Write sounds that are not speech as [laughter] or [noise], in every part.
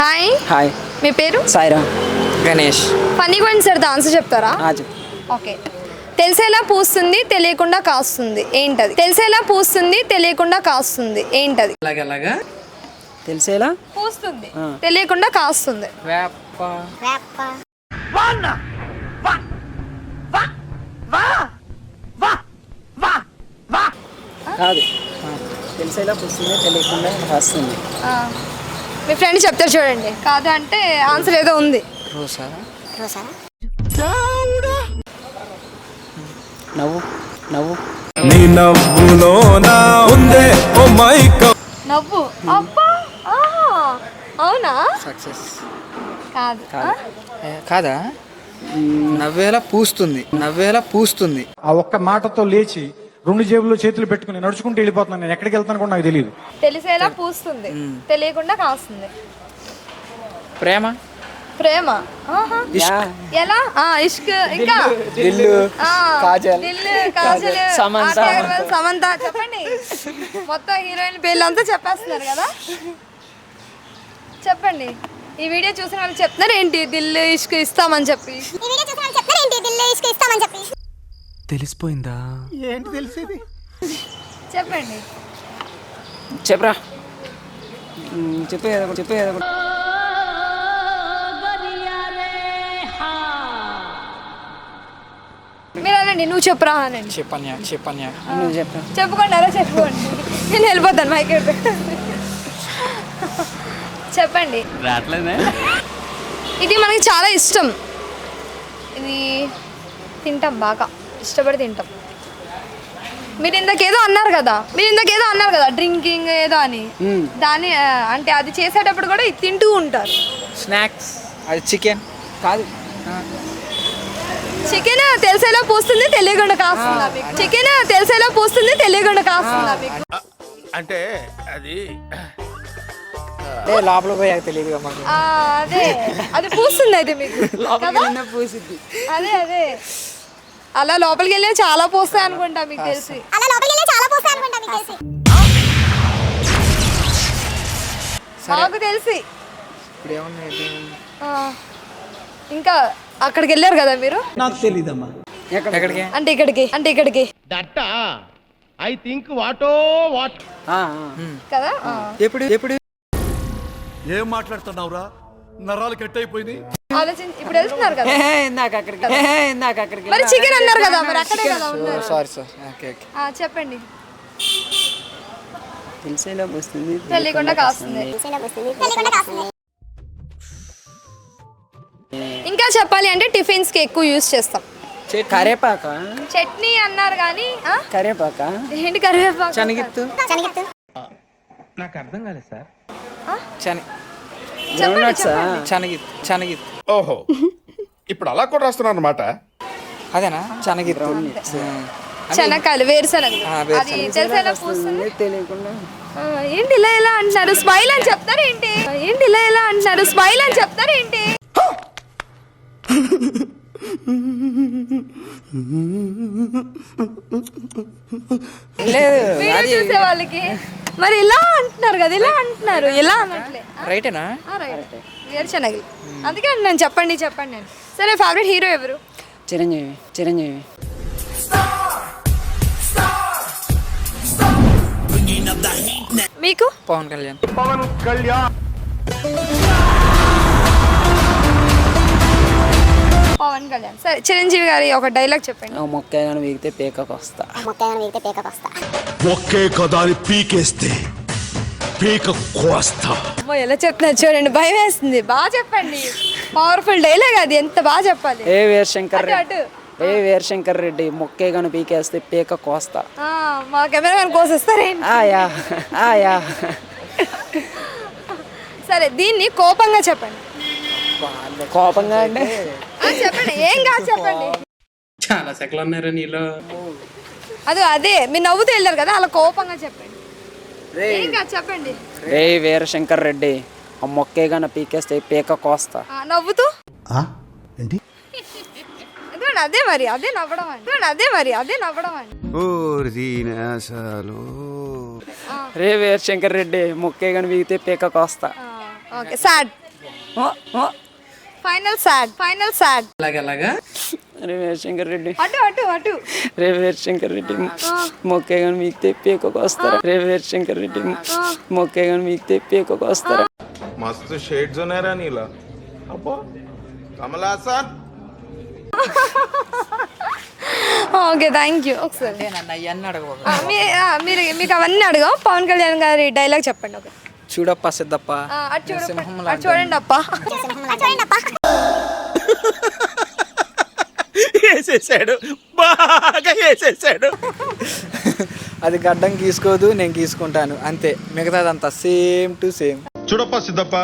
Hi. Hi. మీ పేరు? Sairam Ganesh. Funny question sir answer చెప్తారా. ఓకే. తెలిసేలా పూస్తుంది తెలియకుండా కాస్తుంది. ఏంటది? తెలిసేలా పూస్తుంది తెలియకుండా కాస్తుంది. ఏంటది? అలాగలాగా తెలిసేలా? పూస్తుంది. తెలియకుండా కాస్తుంది. వేప. కాదు. ఆ, తెలిసేలా పుస్తుంది తెలియకుండా వస్తుంది ఆ. మీ ఫ్రెండ్ చెప్తారు చూడండి. కాదు అంటే ఆన్సర్ ఏదో ఉంది. రోసా? నవ్వు నవ్వు. నీ నవ్వులోన ఉందే ఓ మైక. నవ్వు. అబ్బా. అవునా? సక్సెస్. కాదు. ఆ? కాదా? నవ్వేలా పూస్తుంది. నవ్వేలా పూస్తుంది. ఆ ఒక్క మాటతో లేచి రెండు జేబుల్లో చేతులు పెట్టుకుని నడుచుకుంటూ వెళ్ళిపోతున్నాను నేను. ఎక్కడికి వెళ్తాను కూడా నాకు తెలియదు తెలిసేలా పూస్తుంది. తెలియకుండా కాస్తుంది. ప్రేమ? ప్రేమ. ఆహా. ఎలా? ఆ ఇష్క్ ఇంకా. దిల్లు. ఆ, కాజల్. దిల్లు, కాజల్, సమంత. ఆర్తి అగర్వాల్, సమంత. చెప్పండి. మొత్తం హీరోయిన్ పేర్లు అంతా చెప్పేస్తున్నారు కదా? చెప్పండి. ఈ వీడియో చూసిన వాళ్ళు చెప్తున్నారు ఏంటి దిల్లు ఇష్క్ ఇస్తామని చెప్పి. ఈ వీడియో చూసిన వాళ్ళు చెప్తారు ఏంటి దిల్లు ఇసుక ఇస్తామని చెప్పి. తెలిసిపోయిందా? చెప్పండి. చెప్పరా. చెప్పు చెప్పు. మీరు అనండి నువ్వు చెప్పురా అనండి. చెప్పన్య చెప్పన్య. నువ్వు చెప్పరా. చెప్పుకోండి అలా చెప్పుకోండి. నేను వెళ్ళిపోతాను మైక్ చెప్పండి. ఇది మనకి చాలా ఇష్టం. ఇది తింటాం బాగా. ఇష్టపడి తింటాం. మీరు ఇందాకేదో అన్నారు కదా మీరు ఇందాకేదో అన్నారు కదా డ్రింకింగ్ ఏదో అని. ఆ, అంటే అది చేసేటప్పుడు కూడా ఇది తింటూ ఉంటారు. స్నాక్స్. అది చికెన్. కాదు. చికెన్ తెలిసేలా పూస్తుంది తెలియకుండా కాస్తుందా మీకు? చికెన్ తెలిసేలా పూస్తుంది తెలియకుండా కాస్తుందా మీకు? అంటే అది అదే లోపల పోయాక తెలియదు అదే. అది పూస్తుంది అయితే మీకు. [laughs] అదే అదే. అలా లోపలికి వెళ్ళి చాలా పోస్తాయి అనుకుంటా మీకు తెలిసి. అలా లోపలికి వెళ్ళి చాలా పోస్తాయి అనుకుంటా మీకు తెలిసి. మాకు తెలిసి. ఇప్పుడు ఆ, ఇంకా అక్కడికి వెళ్ళారు కదా మీరు? ఎక్కడికి? అంటే ఇక్కడికి అంటే ఇక్కడికి. ఆ, ఆ. కదా? ఆ. ఎప్పుడు ఎప్పుడు? ఏం మాట్లాడుతున్నావురా? నరాలు కట్ అయిపోయింది ఆలోచించి ఇప్పుడు వెళ్తున్నారు కదా? అక్కడికి మరి చికెన్ అన్నారు కదా మరి అక్కడే కదా ఉన్నారు. Sorry sir okay okay. ఆ, చెప్పండి. తెలిసేలా వస్తుంది. తెలియకుండా కాస్తుంది. ఇంకా చెప్పాలి అంటే టిఫిన్స్కి ఎక్కువ యూజ్ చేస్తాం. కరేపాక? చట్నీ అన్నారు కానీ ఆ? కరేపాక? ఏంటి కరివేపాకు శనగిత్తు? శనగిత్తు. శని చెప్పండి డోనట్సా చెప్పండి శనగిత్తు శనగిత్తు ఓహో. ఇప్పుడు అలా కూడా రాస్తున్నాను అనమాట అదేనా శనగిత్తు శనక్కాయలు వేరుశనగలు. అది పూస్తుంది? తెలియకుండా. ఏంటి ఇలా ఎలా అంటున్నారు? స్మైల్ అని చెప్తారు ఏంటి? ఏంటి ఇలా ఎలా అంటున్నారు? స్మైల్ అని చెప్తారు ఏంటి? లేదు. వీడియో చూసే వాళ్ళకి మరి ఇలా అంటున్నారు కదా ఇలా అంటున్నారు. ఇలా అనట్లే రైటేనా? ఆ, రైట్. వేరుశనగలు అందుకే నేను చెప్పండి చెప్పండి నేను. సరే ఫేవరెట్ హీరో ఎవరు? చిరంజీవి చిరంజీవి. మీకు? పవన్ కళ్యాణ్. పవన్ కళ్యాణ్. సరే చిరంజీవి గారి ఒక డైలాగ్ చెప్పండి. మొక్క కానీ వీగితే పేకకు వస్తా. మొక్కగా వీగితే పేకకు వస్తా. ఒకే కదా అని పీకేస్తే పీక కోస్తా అమ్మో ఎలా చెప్తున్నారు చూడండి భయం వేస్తుంది. బాగా చెప్పండి. పవర్ఫుల్ డైలాగ్ అది ఎంత బాగా చెప్పాలి. ఏ వీరశంకర్ అటు రెడ్డి? అటు. ఏ వీరశంకర్ రెడ్డి మొక్కే కానీ పీకేస్తే పేక కోస్తా. ఆ, మా కెమెరామెన్ కోసిస్తారేంటి? ఆయా ఆయా సరే దీన్ని కోపంగా చెప్పండి. కోపంగా అంటే? ఆ, చెప్పండి ఏం కాదు చెప్పండి. చాలా సెకలు ఉన్నారా నీలో. అది అదే మీరు నవ్వుతూ వెళ్ళారు కదా అలా కోపంగా చెప్పండి. చెప్పండి. రే వీరశంకర్ రెడ్డి ఆ మొక్కే కానీ పీకేస్తే పేక కోస్తా. ఆ, నవ్వుతూ? ఏంటి? అదే మరి అదే నవ్వడం అండి అదే మరి అదే నవ్వడం అండి రే వీరశంకర్ రెడ్డి మొక్కే కానీ వీగితే పేక కోస్తా. Okay sad. Final sad final sad. అలాగలాగా రే రేవేశంకర్ రెడ్డి. అటు అటు అటు. రేవేశంకర్ రెడ్డి. మొక్కే కానీ మీకు తెప్పి ఎక్కువ వస్తారా? రేవేశంకర్ రెడ్డి. మొక్కే కానీ మీకు తెప్పి ఎక్కువ వస్తారా? మస్తు షేడ్స్ ఉన్నారా నీలా. అబ్బో. Kamala sir. Okay thank you ఒకసారి మీరు మీకు అవన్నీ అడగం. పవన్ కళ్యాణ్ గారి డైలాగ్ చెప్పండి ఒక. చూడప్ప సిద్ధప్ప. చూడండి అప్ప చూడండి అప్ప వేసేసాడు. బాగా వేసేసాడు. అది గడ్డం గీసుకోదు నేను గీసుకుంటాను. అంతే. మిగతాదంతా సేమ్ టు సేమ్. చూడప్ప సిద్ధప్ప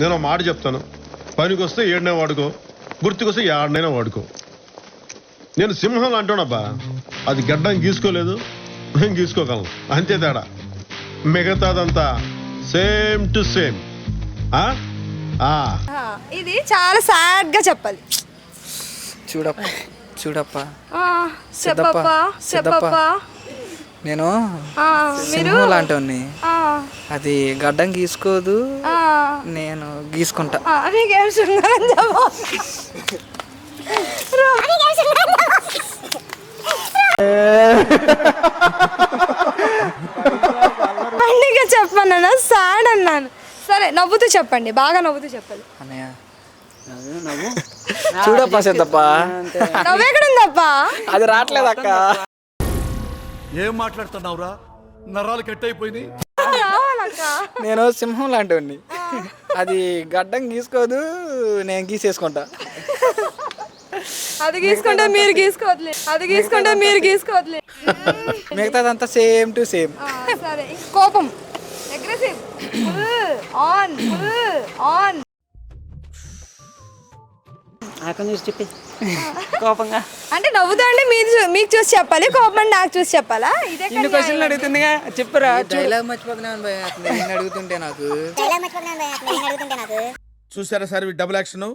నేను మాట చెప్తాను. పనికి వస్తే ఏడనే వాడుకో గుర్తుకొస్తే ఏడనైనా వాడుకో. నేను సింహం అంటానబ్బా అది గడ్డం గీసుకోలేదు నేను గీసుకోగలను అంతే తేడా. మిగతాదంతా సేమ్ టు సేమ్. ఆ? ఆ. ఆ, ఇది చాలా సాడ్గా చెప్పాలి. చూడప్ప చూడప్ప. సిద్ధప్ప. చెప్పప్ప నేను సింహం లాంటి అది గడ్డం గీసుకోదు నేను గీసుకుంటా. ఆ, మీకేం శృంగారం చెప్పు. అన్నిగా చెప్పన్నాను సాడ్ అన్నాను. సరే నవ్వుతూ చెప్పండి బాగా నవ్వుతూ చెప్పాలి అన్నయ్య [laughs] చూడప్ప సిద్ధప్ప నవ్వెక్కడుందప్ప అది రావట్లేదు అక్క. ఏం మాట్లాడుతున్నావురా? నరాలు కట్ అయిపోయినాయి రావాలక్క. నేను సింహం లాంటి అది గడ్డం గీసుకోదు నేను గీసేసుకుంటా. అది గీసుకుంటే మీరు గీసుకోవట్లే అది గీసుకుంటే మీరు గీసుకోవట్లే [laughs] మిగతాదంతా సేమ్ టు సేమ్. సరే. కోపం. అగ్రెసివ్ ఆన్ ఆన్ ఆకం చూసి చెప్పి. [laughs] కోపంగా. అంటే నవ్వుతా అంటే మీరు చూ- మీకు చూసి చెప్పాలి కోపం అంటే నాకు చూసి చెప్పాలా? ఇదే ఇన్ని క్వశ్చన్లు అడుగుతుందిగా చెప్పురా డైలాగ్ మర్చిపోతున్నాను భయ్యా. నేను అడుగుతుంటే నాకు. డైలాగ్ మర్చిపోతున్నాను భయ్యా. నేను అడుగుతుంటే నాకు. చూసారా సార్ డబుల్ యాక్షన్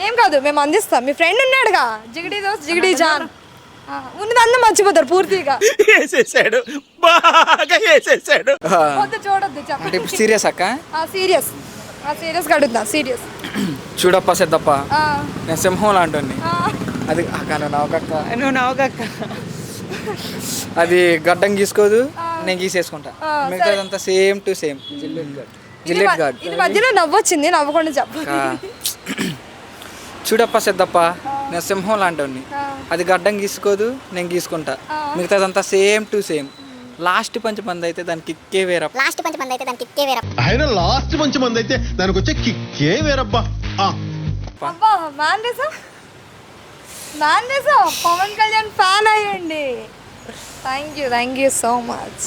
ఏం కాదు మేము అందిస్తాం. మీ ఫ్రెండ్ ఉన్నాడుగా. జిగిడి దోస్ జిగిడి జాన్. ఉన్నదంతా మర్చిపోతారు పూర్తిగా. వేసేసాడు. బాగా వేసేసాడు. వద్దు చూడొద్దు అంటే చెప్పండి సీరియస్ అక్క? సీరియస్ సీరియస్గా అడుగుతా సీరియస్ చూడప్ప సిద్ధప్ప నేను సింహం లాంటి అది అక్క నువ్వు నవ్వకక్క. నువ్వు నవ్వకక్క. అది గడ్డం గీసుకోదు నేను గీసేసుకుంటా. మిగతాదంతా same to same. Gillette guard ఇది మధ్యలో నవ్వొచ్చింది నవ్వకుండా చెప్పాలి చూడప్ప సిద్ధప్ప నేను సింహం లాంటి అది గడ్డం గీసుకోదు నేను గీసుకుంటా. మిగతాదంతా same to same. Last punch మంది అయితే దానికి కిక్కే వేరప్ప. లాస్ట్ పంచ్ మంది అయితే దానికి ఇక్కే వేరే ఆయన లాస్ట్ మంచి మంది అయితే దానికి వచ్చే కిక్కే వేరబ్బా ఆ. అబ్బా మ్యాన్ రేసా పవన్ కళ్యాణ్ ఫ్యాన్ అయ్యండి. Thank you thank you so much